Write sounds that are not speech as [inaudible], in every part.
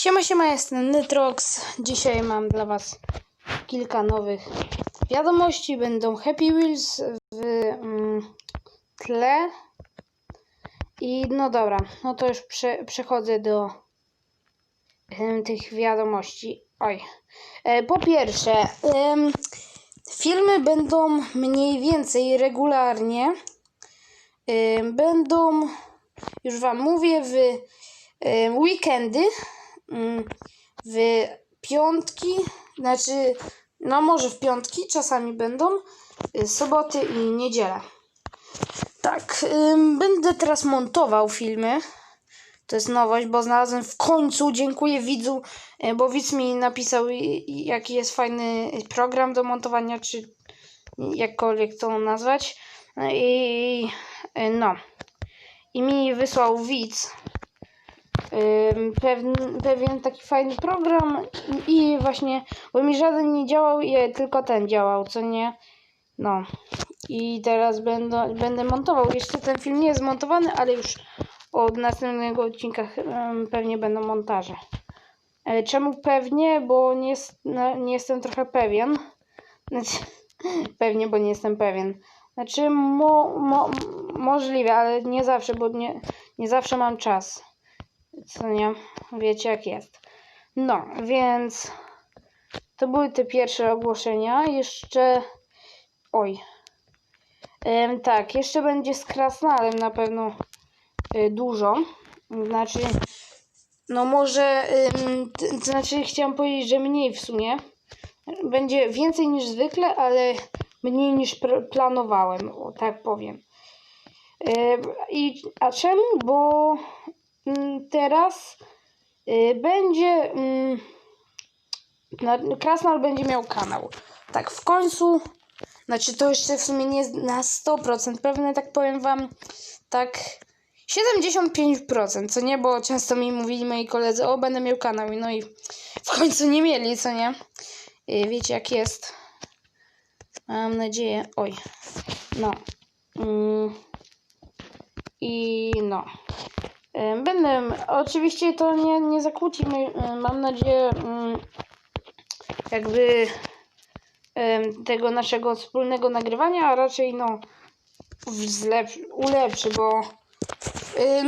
Siema, siema, jestem Nitrox. Dzisiaj mam dla Was kilka nowych wiadomości. Będą Happy Wheels w mm, tle. I no dobra, no to już prze, przechodzę do em, tych wiadomości. Oj. E, po pierwsze, em, filmy będą mniej więcej regularnie. Em, będą, już Wam mówię, w em, weekendy w piątki, znaczy, no może w piątki czasami będą, y, soboty i niedzielę. Tak, będę teraz montował filmy. To jest nowość, bo znalazłem w końcu, dziękuję widzu, y, bo widz mi napisał y, jaki jest fajny program do montowania, czy jakkolwiek to nazwać. No I no. I mi wysłał widz pewien, pewien taki fajny program i właśnie, bo mi żaden nie działał, tylko ten działał, co nie? No. I teraz będę, będę montował. Jeszcze ten film nie jest montowany, ale już od następnego odcinka pewnie będą montaże. E, Czemu pewnie? Bo nie, no, nie jestem trochę pewien. Znaczy, [laughs] pewnie, bo nie jestem pewien. Znaczy, mo, mo, możliwe, ale nie zawsze, bo nie, nie zawsze mam czas. Co nie? Wiecie jak jest. No, więc to były te pierwsze ogłoszenia. Jeszcze. Oj. Em, tak, jeszcze będzie z Krasnalem na pewno y, dużo. Znaczy. No może. ym, t- znaczy, chciałam powiedzieć, że mniej w sumie. Będzie więcej niż zwykle, ale mniej niż planowałem, o, tak powiem. Ym, I, a czemu? Bo teraz y, będzie. mm, na- Krasnal będzie miał kanał. Tak, w końcu. Znaczy, to jeszcze w sumie nie na 100% pewne, tak powiem wam. Tak. 75%, co nie? Bo często mi mówili moi koledzy, o, będę miał kanał. No i w końcu nie mieli, co nie? Y, Wiecie, jak jest. Mam nadzieję. Oj. No. Mm. I no. Będę, oczywiście to nie, nie zakłócimy, ym, mam nadzieję, jakby tego naszego wspólnego nagrywania, a raczej no ulepszy, bo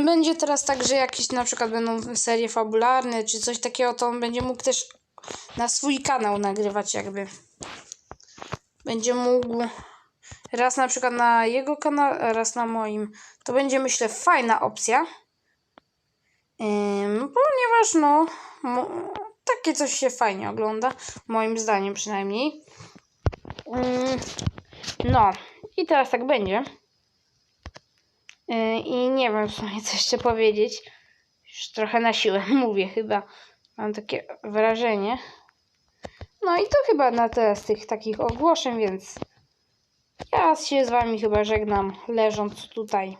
będzie teraz tak, że jakieś na przykład będą serie fabularne, czy coś takiego, to on będzie mógł też na swój kanał nagrywać jakby. Będzie mógł raz na przykład na jego kanał, raz na moim. To będzie myślę fajna opcja. Ym, ponieważ no, takie coś się fajnie ogląda, moim zdaniem przynajmniej. Ym, no, i teraz tak będzie. I nie wiem co jeszcze powiedzieć. Już trochę na siłę [laughs] mówię chyba. Mam takie wrażenie. No i to chyba na tyle z tych takich ogłoszeń, więc ja się z wami chyba żegnam, leżąc tutaj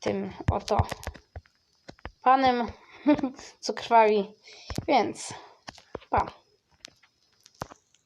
tym oto panem, [laughs] co krwawi. Więc, pa.